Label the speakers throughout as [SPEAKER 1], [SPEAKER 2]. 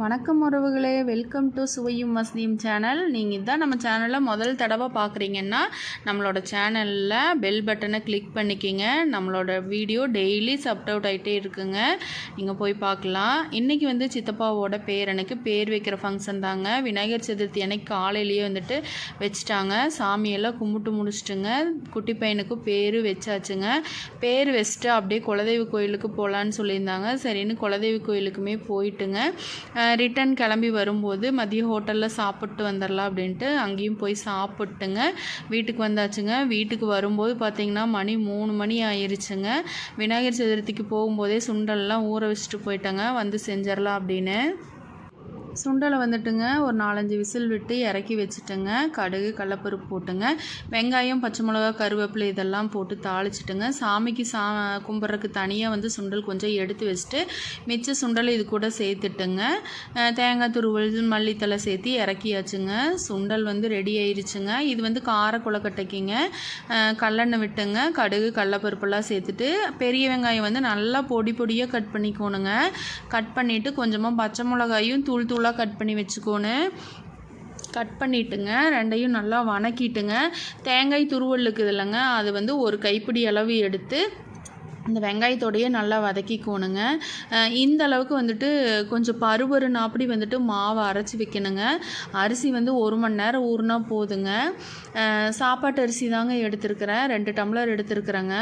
[SPEAKER 1] வணக்கம் உறவுகளே. Welcome to சுவையும் வசதியும் சேனல் நீங்கள் இதான் நம்ம சேனலில் முதல் தடவை பார்க்குறீங்கன்னா நம்மளோட சேனலில் பெல் பட்டனை கிளிக் பண்ணிக்கிங்க. நம்மளோட வீடியோ டெய்லி சப்ட் அவுட் ஆகிட்டே இருக்குங்க. நீங்கள் போய் பார்க்கலாம். இன்றைக்கி வந்து சித்தப்பாவோட பேரனுக்கு பேர் வைக்கிற ஃபங்க்ஷன் தாங்க. விநாயகர் சதுர்த்தி அன்னைக்கு காலையிலேயே வந்துட்டு வச்சுட்டாங்க. சாமியெல்லாம் கும்பிட்டு முடிச்சிட்டுங்க. குட்டி பையனுக்கு பேர் வச்சாச்சுங்க. பேர் வச்சுட்டு அப்படியே குலதெய்வ கோயிலுக்கு போகலான்னு சொல்லியிருந்தாங்க. சரின்னு குலதெய்வ கோயிலுக்குமே போயிட்டுங்க. ரிட்டன் கிளம்பி வரும்போது மதிய ஹோட்டலில் சாப்பிட்டு வந்துடலாம் அப்படின்ட்டு அங்கேயும் போய் சாப்பிட்டுங்க. வீட்டுக்கு வந்தாச்சுங்க. வீட்டுக்கு வரும்போது பார்த்திங்கன்னா மணி மூணு மணி ஆயிடுச்சுங்க விநாயகர் சதுர்த்திக்கு போகும்போதே சுண்டல்லாம் ஊற வச்சுட்டு போயிட்டாங்க. வந்து செஞ்சிடலாம் அப்படின்னு. சுண்டலை வந்துட்டுங்க ஒரு நாலஞ்சு விசில் விட்டு இறக்கி வச்சுட்டுங்க கடுகு கடலப்பருப்பு போட்டுங்க வெங்காயம் பச்சை மிளகா கருவேப்பிலை இதெல்லாம் போட்டு தாளிச்சிட்டுங்க சாமிக்கு சா கும்பிட்றதுக்கு தனியாக வந்து சுண்டல் கொஞ்சம் எடுத்து வச்சுட்டு மிச்ச சுண்டலை இது கூட சேர்த்துட்டுங்க தேங்காய் துருவல் மல்லித்தலை சேர்த்து இறக்கியாச்சுங்க சுண்டல் வந்து ரெடி ஆயிருச்சுங்க. இது வந்து கார குளக்கட்டைக்குங்க கல்லெண்ணெய் விட்டுங்க கடுகு கடலப்பருப்பெல்லாம் சேர்த்துட்டு பெரிய வெங்காயம் வந்து நல்லா பொடி பொடியாக கட் பண்ணிக்கோணுங்க. கட் பண்ணிவிட்டு கொஞ்சமாக பச்சை மிளகாயும் தூள் தூளாக கட் பண்ணி வச்சுக்கோணும் கட் பண்ணிட்டுங்க. ரெண்டையும் நல்லா வணக்கிட்டுங்க. தேங்காய் துருவல் இருக்குது இல்லைங்க. அது வந்து ஒரு கைப்பிடி அளவு எடுத்து இந்த வெங்காயத்தோடையே நல்லா வதக்கிக்கோணுங்க. இந்த அளவுக்கு வந்துட்டு கொஞ்சம் பருபருன்னு அப்படி வந்துட்டு மாவை அரைச்சி வைக்கணுங்க. அரிசி வந்து ஒரு மணி நேரம் ஊறுனா போதுங்க. சாப்பாட்டு அரிசி தாங்க எடுத்துருக்கிறேன். ரெண்டு டம்ளர் எடுத்துருக்குறேங்க.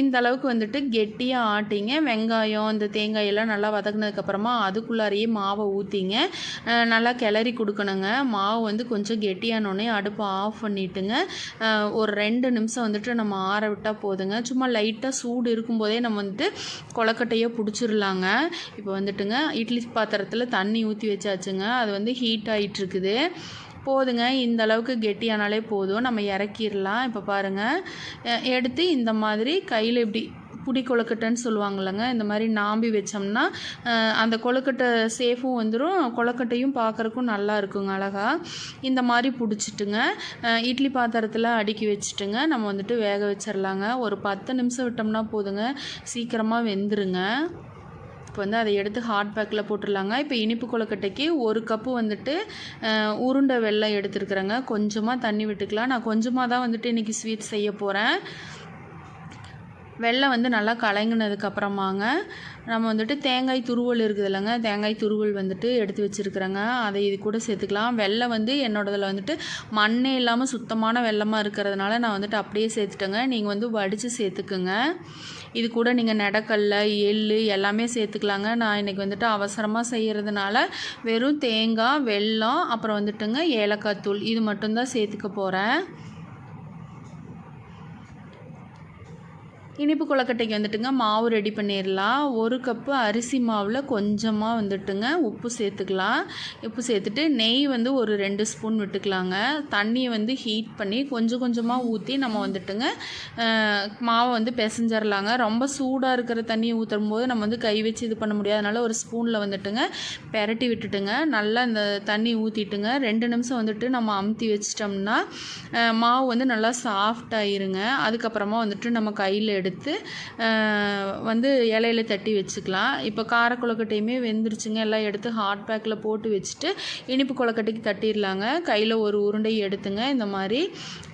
[SPEAKER 1] இந்த அளவுக்கு வந்துட்டு கெட்டியாக ஆட்டிங்க. வெங்காயம் இந்த தேங்காயெல்லாம் நல்லா வதக்குனதுக்கப்புறமா அதுக்குள்ளாரையே மாவை ஊற்றிங்க நல்லா கிளறி கொடுக்கணுங்க. மாவு வந்து கொஞ்சம் கெட்டியானோடனே அடுப்பை ஆஃப் பண்ணிட்டுங்க. ஒரு ரெண்டு நிமிஷம் வந்துட்டு நம்ம ஆற விட்டால் போதுங்க. சும்மா லைட்டாக சூடு இருக்கும்போதே நம்ம வந்துட்டு கொலக்கட்டையோ பிடிச்சிடலாங்க இப்போ வந்துட்டுங்க இட்லி பாத்திரத்தில் தண்ணி ஊற்றி வச்சாச்சுங்க. அது வந்து ஹீட் ஆகிட்டு இருக்குது போதுங்க இந்த அளவுக்கு கெட்டியானாலே போதும். நம்ம இறக்கிடலாம் இப்போ பாருங்கள் எடுத்து இந்த மாதிரி கையில் இப்படி புடி கொழுக்கட்டைன்னு சொல்லுவாங்கள்லங்க இந்த மாதிரி நாம்பி வச்சோம்னா அந்த கொழுக்கட்டை சேஃபும் வந்துடும் கொழுக்கட்டையும் பார்க்குறக்கும் நல்லா இருக்குங்க அழகா. இந்த மாதிரி பிடிச்சிட்டுங்க. இட்லி பாத்திரத்தில் அடுக்கி வச்சுட்டுங்க. நம்ம வந்துட்டு வேக வச்சிடலாங்க ஒரு பத்து நிமிஷம் விட்டோம்னா போதுங்க. சீக்கிரமாக வெந்துருங்க. இப்போ வந்து அதை எடுத்து ஹாட் பேக்கில் போட்டுடலாங்க இப்போ இனிப்பு கொழுக்கட்டைக்கு ஒரு கப்பு வந்துட்டு உருண்டை வெள்ளம் எடுத்துருக்குறேங்க. கொஞ்சமாக தண்ணி விட்டுக்கலாம். நான் கொஞ்சமாக தான் வந்துட்டு இன்றைக்கி ஸ்வீட் செய்ய போகிறேன் வெள்ளம் வந்து நல்லா கலங்கினதுக்கப்புறமாங்க நம்ம வந்துட்டு தேங்காய் துருவல் இருக்குது இல்லைங்க தேங்காய் துருவல் வந்துட்டு எடுத்து வச்சுருக்குறேங்க. அதை இது கூட சேர்த்துக்கலாம். வெள்ளம் வந்து என்னோடதில் வந்துட்டு மண்ணே இல்லாமல் சுத்தமான வெள்ளமாக இருக்கிறதுனால நான் வந்துட்டு அப்படியே சேர்த்துட்டேங்க. நீங்கள் வந்து வடித்து சேர்த்துக்குங்க. இது கூட நீங்கள் நடக்கல்ல எள்ளு எல்லாமே சேர்த்துக்கலாங்க. நான் இன்றைக்கி வந்துட்டு அவசரமாக செய்கிறதுனால வெறும் தேங்காய் வெள்ளம் அப்புறம் வந்துட்டுங்க ஏலக்காய் தூள் இது மட்டும்தான் சேர்த்துக்க போகிறேன் இனிப்பு கொழக்கட்டைக்கு வந்துட்டுங்க. மாவு ரெடி பண்ணிடலாம் ஒரு கப்பு அரிசி மாவில் கொஞ்சமாக வந்துட்டுங்க. உப்பு சேர்த்துக்கலாம். உப்பு சேர்த்துட்டு நெய் வந்து ஒரு ரெண்டு ஸ்பூன் விட்டுக்கலாங்க. தண்ணியை வந்து ஹீட் பண்ணி கொஞ்சம் கொஞ்சமாக ஊற்றி நம்ம வந்துட்டுங்க மாவை வந்து பிசைஞ்சிடலாங்க ரொம்ப சூடாக இருக்கிற தண்ணியை ஊற்றும் போது நம்ம வந்து கை வச்சு இது பண்ண முடியாது. ஒரு ஸ்பூனில் வந்துட்டுங்க பெரட்டி விட்டுட்டுங்க. நல்லா இந்த தண்ணி ஊற்றிட்டுங்க ரெண்டு நிமிஷம் வந்துட்டு நம்ம அமுத்தி வச்சிட்டோம்னா மாவு வந்து நல்லா சாஃப்ட் ஆயிருங்க. அதுக்கப்புறமா வந்துட்டு நம்ம கையில் எடுத்து வந்து இலையில தட்டி வச்சுக்கலாம். இப்போ கார கொழுக்கட்டையுமே வெந்துருச்சுங்க. எல்லாம் எடுத்து ஹாட் பேக்கில் போட்டு வச்சுட்டு இனிப்பு கொழுக்கட்டைக்கு தட்டிடலாங்க. கையில் ஒரு உருண்டை எடுத்துங்க. இந்த மாதிரி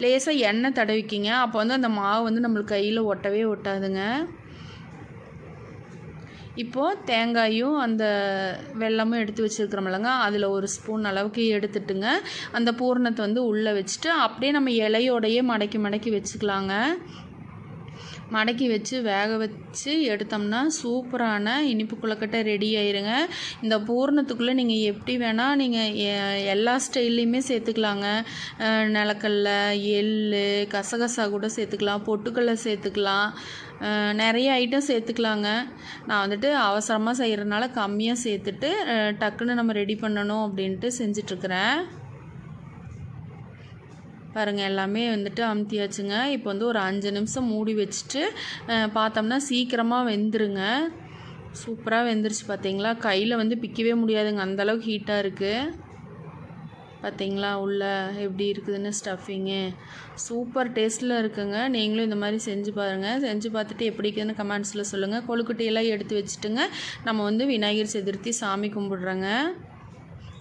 [SPEAKER 1] லேசாக எண்ணெய் தடவிக்கிங்க. அப்போ வந்து அந்த மாவு வந்து நம்மளுக்கு கையில் ஒட்டவே ஒட்டாதுங்க. இப்போது தேங்காயும் அந்த வெல்லமும் எடுத்து வச்சுருக்கிறோம்லங்க அதில் ஒரு ஸ்பூன் அளவுக்கு எடுத்துட்டுங்க. அந்த பூரணத்தை வந்து உள்ளே வச்சுட்டு அப்படியே நம்ம இலையோடையே மடக்கி மடக்கி வச்சுக்கலாங்க. மடக்கி வச்சு வேக வச்சு எடுத்தோம்னா சூப்பரான இனிப்பு குளக்கட்டை ரெடி ஆயிருங்க. இந்த பூரணத்துக்குள்ளே நீங்கள் எப்படி வேணால் நீங்கள் எல்லா ஸ்டைல்லையுமே சேர்த்துக்கலாங்க. நிலக்கடல எள் கசகசா கூட சேர்த்துக்கலாம் பொட்டுக்கடலை சேர்த்துக்கலாம். நிறைய ஐட்டம் சேர்த்துக்கலாங்க. நான் வந்துட்டு அவசரமாக செய்கிறதுனால கம்மியாக சேர்த்துட்டு டக்குன்னு நம்ம ரெடி பண்ணணும் அப்படின்ட்டு செஞ்சிட்ருக்கிறேன் பாருங்கள் எல்லாமே வந்துட்டு அமுத்தியாச்சுங்க. இப்போ வந்து ஒரு அஞ்சு நிமிஷம் மூடி வச்சுட்டு பார்த்தோம்னா சீக்கிரமாக வெந்துருங்க. சூப்பராக வெந்துருச்சு பார்த்தீங்களா கையில் வந்து பிக்கவே முடியாதுங்க. அந்தளவுக்கு ஹீட்டாக இருக்குது பார்த்தீங்களா உள்ளே எப்படி இருக்குதுன்னு ஸ்டஃபிங்கு சூப்பர் டேஸ்ட்டில் இருக்குங்க. நீங்களும் இந்த மாதிரி செஞ்சு பாருங்கள் செஞ்சு பார்த்துட்டு எப்படி இருக்குதுன்னு கமெண்ட்ஸில் சொல்லுங்கள் கொழுக்கட்டையெல்லாம் எடுத்து வச்சுட்டுங்க. நம்ம வந்து விநாயகர் சதுர்த்தி சாமி கும்பிட்றோங்க.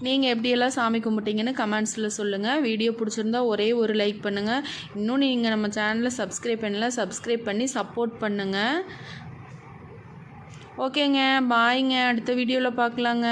[SPEAKER 1] நீங்கள் எப்படியெல்லாம் சாமி கும்பிட்டீங்கன்னு கமெண்ட்ஸில் சொல்லுங்கள் வீடியோ பிடிச்சிருந்தா ஒரே ஒரு லைக் பண்ணுங்கள் இன்னும் நீங்கள் நம்ம சேனலை சப்ஸ்கிரைப் பண்ணல சப்ஸ்கிரைப் பண்ணி சப்போர்ட் பண்ணுங்கள் ஓகேங்க பாய்ங்க அடுத்த வீடியோவில் பார்க்கலாங்க